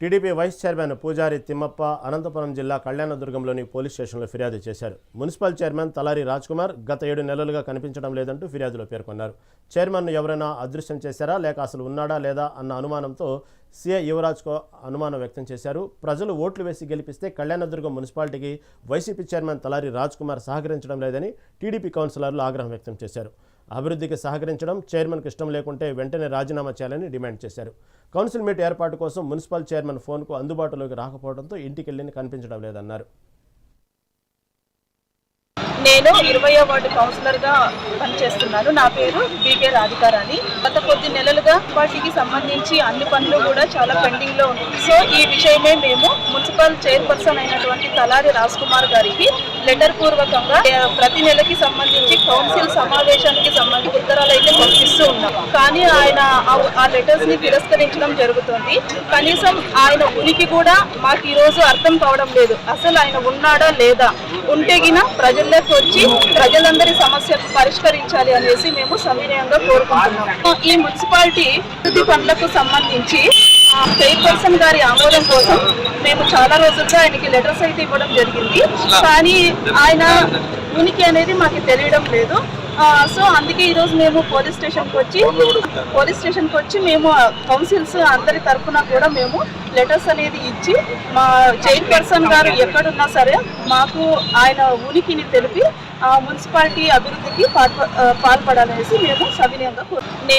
TDP vice chairman పూజారి తిమ్మప్ప అనంతపురం జిల్లా కళ్యాణదుర్గంలోని police స్టేషన్లో ఫిర్యాదు చేశారు. మున్సిపల్ చైర్మన్ తలారి కుమార్ గత ఏడు నెలలుగా కనిపించడం లేదంటూ ఫిర్యాదులో పేర్కొన్నారు. చైర్మన్ను ఎవరైనా అదృశ్యం చేశారా? లేక అసలు ఉన్నాడా లేదా అన్న అనుమానంతో సీఏ యువరాజ్కు అనుమానం వ్యక్తం చేశారు. ప్రజలు ఓట్లు వేసి గెలిపిస్తే కళ్యాణదుర్గం మున్సిపాలిటీకి వైసీపీ చైర్మన్ తలారి కుమార్ సహకరించడం లేదని టీడీపీ కౌన్సిలర్లు ఆగ్రహం వ్యక్తం చేశారు. అభివృద్ధికి సహకరించడం చైర్మన్కి ఇష్టం లేకుంటే వెంటనే రాజీనామా చేయాలని డిమాండ్ చేశారు. కౌన్సిల్ మీట్ ఏర్పాటు కోసం మున్సిపల్ చైర్మన్ ఫోన్కు అందుబాటులోకి రాకపోవడంతో ఇంటికి వెళ్ళి కనిపించడం లేదన్నారు. నేను ఇరవయో వార్డు కౌన్సిలర్గా పనిచేస్తున్నాను. నా పేరు బీకే రాధికారాణి. గత పార్టీకి సంబంధించి అన్ని పనులు కూడా చాలా పెండింగ్లో ఉన్నాయి. సో ఈ విషయమే మేము మున్సిపల్ చైర్పర్సన్ అయినటువంటి తలారి రాజ్ కుమార్ గారికి లెటర్ పూర్వకంగా ప్రతి నెలకి సంబంధించి కౌన్సిల్ సమావేశానికి సంబంధించి లెటర్లు అయితే పంపిస్తూ ఉన్నాం. కానీ ఆయన ఆ- లెటర్స్ని తిరస్కరించడం జరుగుతుంది. కనీసం ఆయన ఉనికి కూడా మాకు ఈ రోజు అర్థం కావడం లేదు. అసలు ఆయన ఉన్నాడా లేదా? ఉంటే గిన ప్రజల్లోకి వచ్చి ప్రజలందరి సమస్యలు పరిష్కరించాలి అనేసి మేము సవినయంగా కోరుకుంటున్నాం. ఈ మున్సిపాలిటీ అభివృద్ధి పనులకు సంబంధించి చైర్పర్సన్ గారి ఆమోదం కోసం మేము చాలా రోజులుగా ఆయనకి లెటర్స్ అయితే ఇవ్వడం జరిగింది. కానీ ఆయన ఉనికి అనేది మాకు తెలియడం లేదు. సో అందుకే ఈరోజు మేము పోలీస్ స్టేషన్కి వచ్చి పోలీస్ స్టేషన్కి వచ్చి మేము కౌన్సిల్స్ అందరి తరఫున కూడా మేము లెటర్స్ అనేది ఇచ్చి మా చైర్పర్సన్ గారు ఎక్కడున్నా సరే మాకు ఆయన ఉనికిని తెలిపి ఆ మున్సిపాలిటీ అభివృద్ధికి పాల్పడాలనేసి మేము సవినయంగా కోరు నేను